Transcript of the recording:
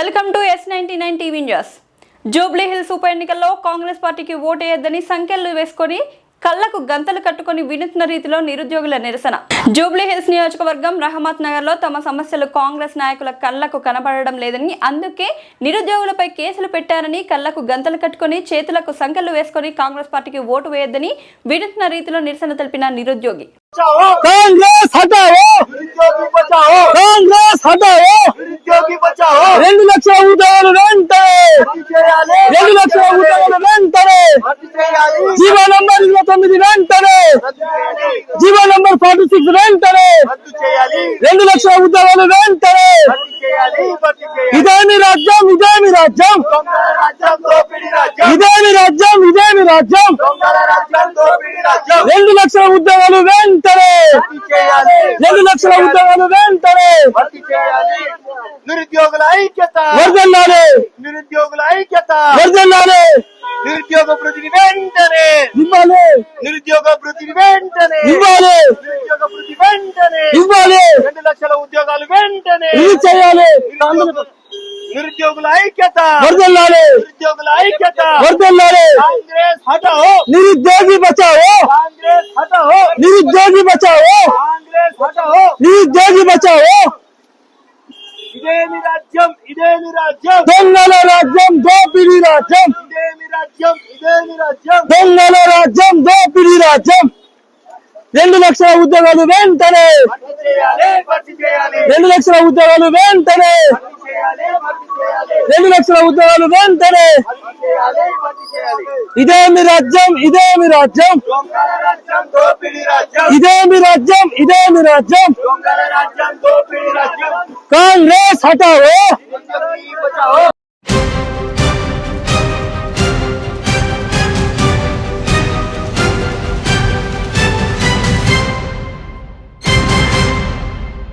Welcome to S ninety nine TV news. Jubilee Hills ఉప ఎన్నికల్లో కాంగ్రెస్ పార్టీకి ఓటేయొద్దని సంఖ్యలు వేసుకొని కళ్ళకు గంతలు కట్టుకుని వినూత్న రీతిలో నిరుద్యోగుల నిరసన. జూబ్లీ హిల్స్ నియోజకవర్గం రహమత్ నగర్లో తమ సమస్యలు కాంగ్రెస్ నాయకుల కళ్ళకు కనపడడం లేదని అందుకే నిరుద్యోగులపై కేసులు పెట్టారని కళ్ళకు గంతలు కట్టుకుని చేతులకు సంఖ్యలు వేసుకుని కాంగ్రెస్ పార్టీకి ఓటు వేయొద్దని వినూత్న రీతిలో నిరసన తెలిపిన నిరుద్యోగి. కాంగ్రెస్ హటావో! కాంగ్రెస్ హటావో! నిరుద్యోగి జీవో నంబర్ ఇరవై తొమ్మిది వెంటనే! జీవో నంబర్ ఫార్టీ సిక్స్ వెంటనే! రెండు లక్షల ఉద్యోగాలు వెంటనే! ఇదేమి రాజ్యం ఇదేమి రాజ్యం! ఇదేమి రాజ్యం ఇదేమి రాజ్యం! రెండు లక్షల ఉద్యోగాలు వెంటనే! రెండు లక్షల ఉద్యోగాలు వెంటనే! నిరుద్యోగుల ఐక్యత! వర్దల్లాలి నిరుద్యోగుల ఐక్యత! వర్దల్లాలి వెంటనే. ఇవ్వాలి. నిరుద్యోగ వృత్తి వెంటనే. ఇవ్వాలి. నిరుద్యోగ వృత్తి వెంటనే. ఇవ్వాలి. రెండు లక్షల ఉద్యోగాలు వెంటనే. ఇది చేయాలి. నిరుద్యోగుల ఐక్యత. వరదల్లాలి. నిరుద్యోగుల ఐక్యత. వరదల్లాలి. కాంగ్రెస్ హటావో నిరుద్యోగి బచావో. కాంగ్రెస్ హటావో నిరుద్యోగి బచావో. కాంగ్రెస్ హటావో నిరుద్యోగి బచావో. ఇదేమి రాజ్యం? ఇదేమి రాజ్యం? దొంగల రాజ్యం దో రాజ్యం ఇదేమి రాజ్యం ఇదేమి రాజ్యం దొంగల రాజ్యం దోపిడీ రాజ్యం రెండు లక్షల ఉద్యోగాలు వెంటనే భర్తీ చేయాలి భర్తీ చేయాలి రెండు లక్షల ఉద్యోగాలు వెంటనే భర్తీ చేయాలి భర్తీ చేయాలి రెండు లక్షల ఉద్యోగాలు వెంటనే భర్తీ చేయాలి భర్తీ చేయాలి ఇదేమి రాజ్యం ఇదేమి రాజ్యం దొంగల రాజ్యం దోపిడీ రాజ్యం ఇదేమి రాజ్యం ఇదేమి రాజ్యం దొంగల రాజ్యం దోపిడీ రాజ్యం కాంగ్రెస్ హటావో నిరుద్యోగి బచాओ